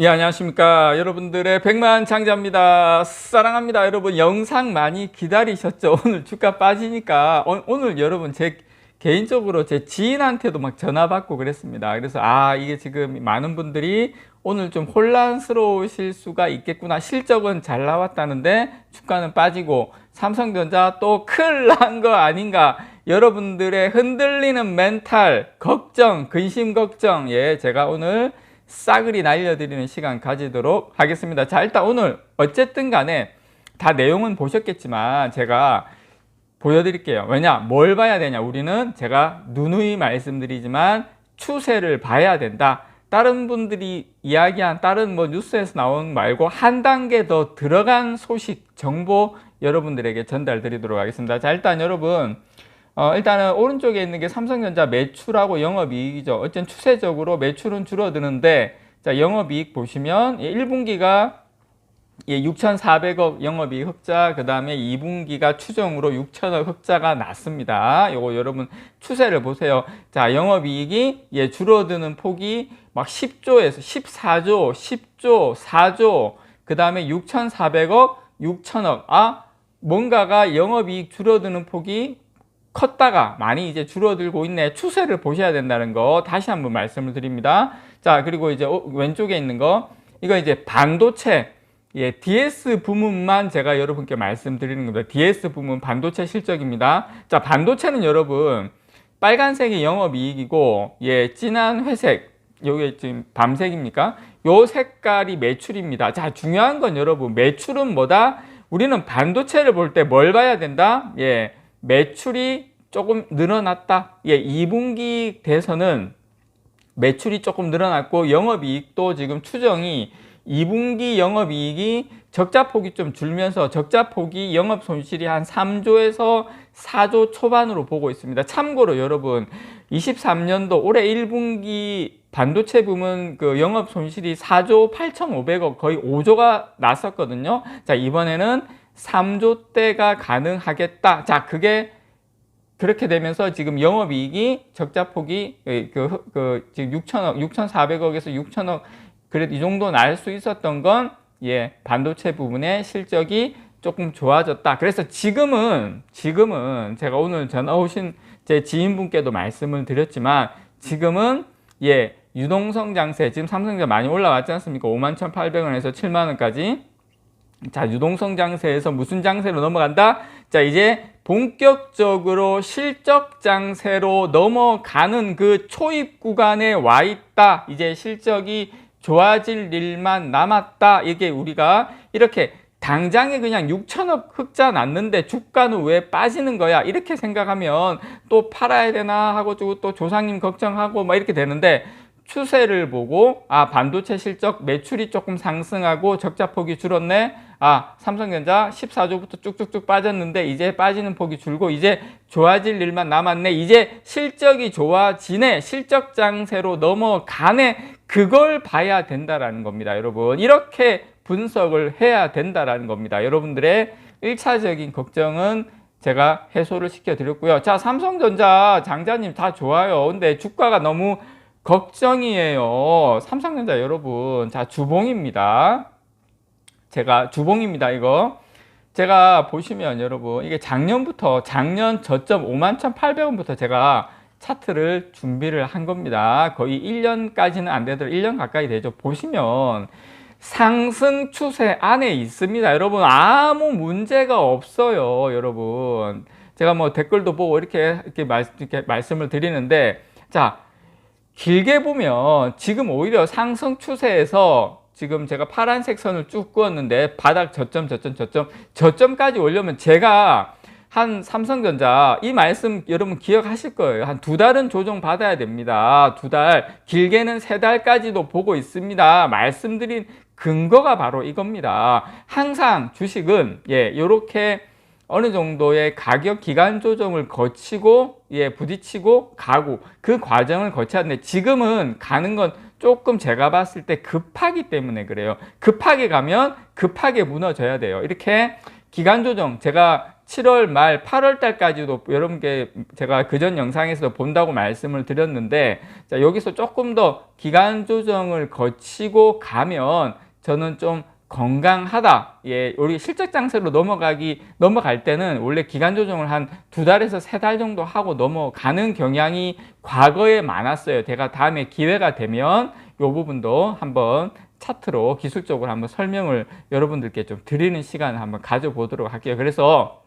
예, 안녕하십니까. 여러분들의 백만 장자입니다. 사랑합니다. 여러분, 영상 많이 기다리셨죠? 오늘 주가 빠지니까, 오, 오늘 여러분, 제 개인적으로 제 지인한테도 막 전화 받고 그랬습니다. 그래서, 아, 이게 지금 많은 분들이 오늘 좀 혼란스러우실 수가 있겠구나. 실적은 잘 나왔다는데, 주가는 빠지고, 삼성전자 또 큰일 난 거 아닌가. 여러분들의 흔들리는 멘탈, 걱정, 근심 걱정, 예, 제가 오늘 싸그리 날려드리는 시간 가지도록 하겠습니다. 자, 일단 오늘 어쨌든 간에 다 내용은 보셨겠지만 제가 보여드릴게요. 왜냐? 뭘 봐야 되냐? 우리는 제가 누누이 말씀드리지만 추세를 봐야 된다. 다른 분들이 이야기한 다른 뭐 뉴스에서 나온 말고 한 단계 더 들어간 소식, 정보 여러분들에게 전달 드리도록 하겠습니다. 자, 일단 여러분, 어, 일단은 오른쪽에 있는 게 삼성전자 매출하고 영업이익이죠. 어쨌든 추세적으로 매출은 줄어드는데, 자, 영업이익 보시면 1분기가 예, 6,400억 영업이익 흑자, 그 다음에 2분기가 추정으로 6천억 흑자가 났습니다. 요거 여러분 추세를 보세요. 자, 영업이익이 예, 줄어드는 폭이 막 10조에서 14조, 10조, 4조, 그 다음에 6,400억, 6천억. 아, 뭔가가 영업이익 줄어드는 폭이 컸다가 많이 이제 줄어들고 있네. 추세를 보셔야 된다는 거 다시 한번 말씀을 드립니다. 자, 그리고 이제 왼쪽에 있는 거 이거 이제 반도체 예, DS 부문만 제가 여러분께 말씀드리는 겁니다. DS 부문 반도체 실적입니다. 자, 반도체는 여러분 빨간색이 영업이익이고 예, 진한 회색 요게 지금 밤색입니까? 요 색깔이 매출입니다. 자, 중요한 건 여러분 매출은 뭐다? 우리는 반도체를 볼 때 뭘 봐야 된다? 예. 매출이 조금 늘어났다. 예, 2분기 돼서는 매출이 조금 늘어났고 영업이익도 지금 추정이 2분기 영업이익이 적자폭이 좀 줄면서 적자폭이 영업 손실이 한 3조에서 4조 초반으로 보고 있습니다. 참고로 여러분 23년도 올해 1분기 반도체 부문 그 영업 손실이 4조 8,500억 거의 5조가 났었거든요. 자, 이번에는 3조 대가 가능하겠다. 자, 그게 그렇게 되면서 지금 영업이익이 적자폭이 그, 그 지금 6천억, 6,400억에서 6천억 그래도 이 정도 날 수 있었던 건 예, 반도체 부분의 실적이 조금 좋아졌다. 그래서 지금은 지금은 제가 오늘 전화 오신 제 지인분께도 말씀을 드렸지만 지금은 예, 유동성 장세 지금 삼성전자 많이 올라왔지 않습니까? 51,800원에서 7만 원까지 자, 유동성 장세에서 무슨 장세로 넘어간다? 자, 이제 본격적으로 실적 장세로 넘어가는 그 초입 구간에 와 있다. 이제 실적이 좋아질 일만 남았다. 이게 우리가 이렇게 당장에 그냥 6천억 흑자 났는데 주가는 왜 빠지는 거야? 이렇게 생각하면 또 팔아야 되나 하고 또 조상님 걱정하고 막 이렇게 되는데 추세를 보고 아 반도체 실적 매출이 조금 상승하고 적자폭이 줄었네 아 삼성전자 14조부터 쭉쭉쭉 빠졌는데 이제 빠지는 폭이 줄고 이제 좋아질 일만 남았네 이제 실적이 좋아지네 실적 장세로 넘어가네 그걸 봐야 된다라는 겁니다 여러분 이렇게 분석을 해야 된다라는 겁니다 여러분들의 1차적인 걱정은 제가 해소를 시켜 드렸고요 자 삼성전자 장자님 다 좋아요 근데 주가가 너무 걱정이에요. 삼성전자 여러분. 자, 주봉입니다. 제가 주봉입니다. 이거. 제가 보시면 여러분, 이게 작년부터, 작년 저점 51,800원부터 제가 차트를 준비를 한 겁니다. 거의 1년까지는 안 되더라도 1년 가까이 되죠. 보시면 상승 추세 안에 있습니다. 여러분, 아무 문제가 없어요. 여러분. 제가 뭐 댓글도 보고 이렇게, 이렇게, 말, 이렇게 말씀을 드리는데, 자, 길게 보면 지금 오히려 상승 추세에서 지금 제가 파란색 선을 쭉 그었는데 바닥 저점 저점 저점 저점까지 올려면 제가 한 삼성전자 이 말씀 여러분 기억하실 거예요. 한 두 달은 조정 받아야 됩니다. 두 달, 길게는 세 달까지도 보고 있습니다. 말씀드린 근거가 바로 이겁니다. 항상 주식은 예, 요렇게 어느 정도의 가격 기간 조정을 거치고 예 부딪히고 가고 그 과정을 거쳐야 하는데 지금은 가는 건 조금 제가 봤을 때 급하기 때문에 그래요. 급하게 가면 급하게 무너져야 돼요. 이렇게 기간 조정 제가 7월 말 8월 달까지도 여러분께 제가 그전 영상에서 본다고 말씀을 드렸는데 자, 여기서 조금 더 기간 조정을 거치고 가면 저는 좀 건강하다. 예, 우리 실적 장세로 넘어가기 넘어갈 때는 원래 기간 조정을 한 두 달에서 세 달 정도 하고 넘어가는 경향이 과거에 많았어요. 제가 다음에 기회가 되면 이 부분도 한번 차트로 기술적으로 한번 설명을 여러분들께 좀 드리는 시간을 한번 가져보도록 할게요. 그래서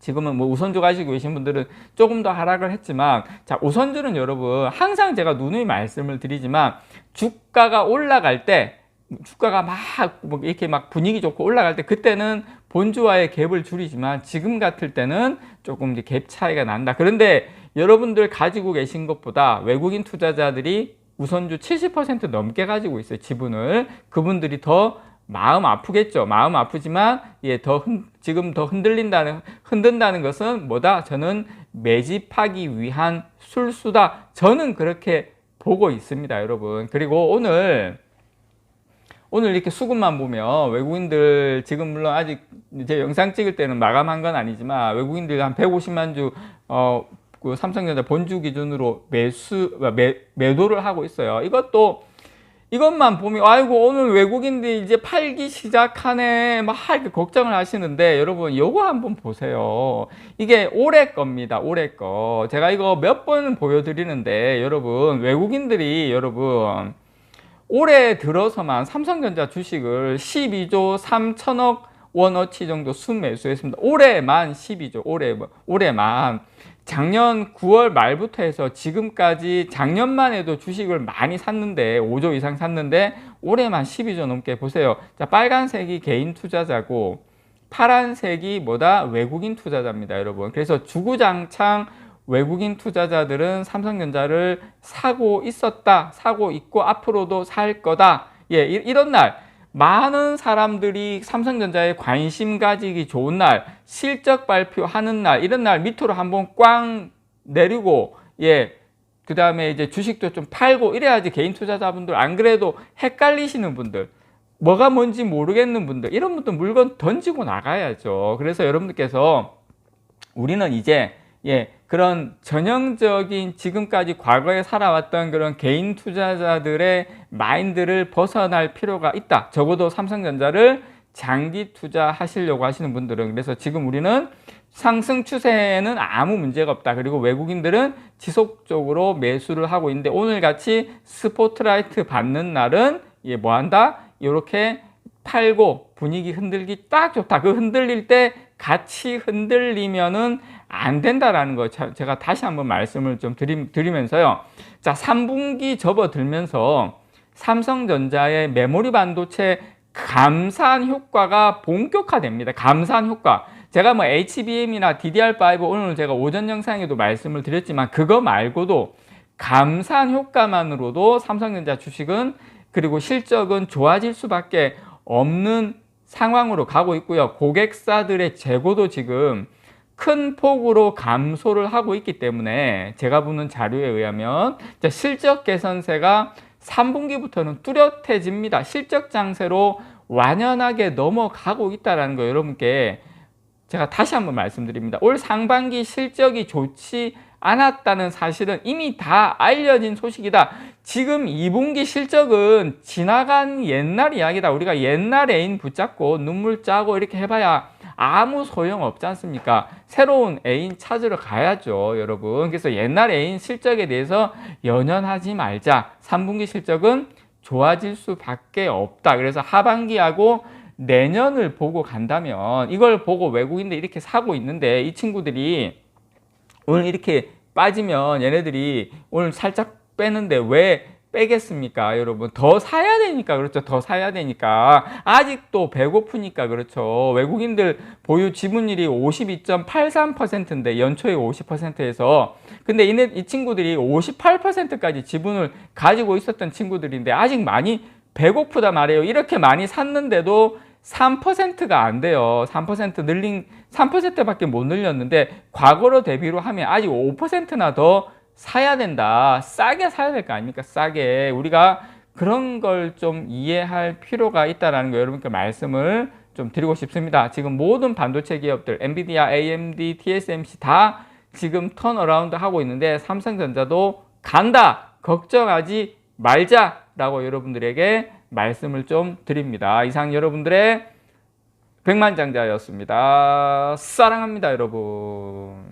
지금은 뭐 우선주 가지고 계신 분들은 조금 더 하락을 했지만 자 우선주는 여러분 항상 제가 누누이 말씀을 드리지만 주가가 올라갈 때 주가가 막뭐 이렇게 막 분위기 좋고 올라갈 때 그때는 본주와의 갭을 줄이지만 지금 같을 때는 조금 이제 갭 차이가 난다. 그런데 여러분들 가지고 계신 것보다 외국인 투자자들이 우선주 70% 넘게 가지고 있어요. 지분을. 그분들이 더 마음 아프겠죠. 마음 아프지만 예, 더 흔, 지금 더 흔들린다는 흔든다는 것은 뭐다? 저는 매집하기 위한 술수다. 저는 그렇게 보고 있습니다, 여러분. 그리고 오늘 오늘 이렇게 수급만 보면 외국인들 지금 물론 아직 제 영상 찍을 때는 마감한 건 아니지만 외국인들 한 150만 주 어, 그 삼성전자 본주 기준으로 매수 매, 매도를 하고 있어요. 이것도 이것만 보면 아이고 오늘 외국인들이 이제 팔기 시작하네 막 이렇게 걱정을 하시는데 여러분 요거 한번 보세요. 이게 올해 겁니다. 올해 거. 제가 이거 몇 번 보여드리는데 여러분 외국인들이 여러분 올해 들어서만 삼성전자 주식을 12조 3천억 원어치 정도 순매수했습니다. 올해만 12조, 올해, 올해만. 작년 9월 말부터 해서 지금까지 작년만 해도 주식을 많이 샀는데 5조 이상 샀는데 올해만 12조 넘게 보세요. 자, 빨간색이 개인 투자자고 파란색이 뭐다? 외국인 투자자입니다, 여러분. 그래서 주구장창 외국인 투자자들은 삼성전자를 사고 있었다, 사고 있고 앞으로도 살 거다. 예, 이런 날 많은 사람들이 삼성전자에 관심 가지기 좋은 날, 실적 발표하는 날, 이런 날 밑으로 한번 꽝 내리고 예, 그 다음에 이제 주식도 좀 팔고 이래야지 개인 투자자분들 안 그래도 헷갈리시는 분들 뭐가 뭔지 모르겠는 분들 이런 분들 물건 던지고 나가야죠. 그래서 여러분들께서 우리는 이제 예, 그런 전형적인 지금까지 과거에 살아왔던 그런 개인 투자자들의 마인드를 벗어날 필요가 있다. 적어도 삼성전자를 장기 투자하시려고 하시는 분들은 그래서 지금 우리는 상승 추세에는 아무 문제가 없다. 그리고 외국인들은 지속적으로 매수를 하고 있는데 오늘 같이 스포트라이트 받는 날은 예, 뭐 한다? 이렇게 팔고 분위기 흔들기 딱 좋다. 그 흔들릴 때 같이 흔들리면은 안 된다라는 거 제가 다시 한번 말씀을 좀 드리, 드리면서요. 자, 3분기 접어들면서 삼성전자의 메모리 반도체 감산 효과가 본격화됩니다. 감산 효과. 제가 뭐 HBM이나 DDR5 오늘 제가 오전 영상에도 말씀을 드렸지만 그거 말고도 감산 효과만으로도 삼성전자 주식은 그리고 실적은 좋아질 수밖에 없는 상황으로 가고 있고요. 고객사들의 재고도 지금 큰 폭으로 감소를 하고 있기 때문에 제가 보는 자료에 의하면 실적 개선세가 3분기부터는 뚜렷해집니다. 실적 장세로 완연하게 넘어가고 있다는 거 여러분께 제가 다시 한번 말씀드립니다. 올 상반기 실적이 좋지 않았다는 사실은 이미 다 알려진 소식이다. 지금 2분기 실적은 지나간 옛날 이야기다. 우리가 옛날 애인 붙잡고 눈물 짜고 이렇게 해봐야 아무 소용 없지 않습니까? 새로운 애인 찾으러 가야죠, 여러분. 그래서 옛날 애인 실적에 대해서 연연하지 말자. 3분기 실적은 좋아질 수밖에 없다. 그래서 하반기하고 내년을 보고 간다면 이걸 보고 외국인들 이렇게 사고 있는데 이 친구들이 오늘 이렇게 빠지면 얘네들이 오늘 살짝 빼는데 왜 빼겠습니까, 여러분? 더 사야 되니까, 그렇죠. 더 사야 되니까. 아직도 배고프니까, 그렇죠. 외국인들 보유 지분율이 52.83%인데, 연초에 50%에서. 근데 이, 이 친구들이 58%까지 지분을 가지고 있었던 친구들인데, 아직 많이 배고프다 말이에요. 이렇게 많이 샀는데도 3%가 안 돼요. 3% 늘린, 3%밖에 못 늘렸는데, 과거로 대비로 하면 아직 5%나 더 사야 된다. 싸게 사야 될 거 아닙니까? 싸게. 우리가 그런 걸 좀 이해할 필요가 있다라는 거 여러분께 말씀을 좀좀 드리고 싶습니다. 지금 모든 반도체 기업들, 엔비디아, AMD, TSMC 다 지금 턴어라운드 하고 있는데 삼성전자도 간다. 걱정하지 말자라고 여러분들에게 말씀을 좀 드립니다. 이상 여러분들의 백만장자였습니다. 사랑합니다, 여러분.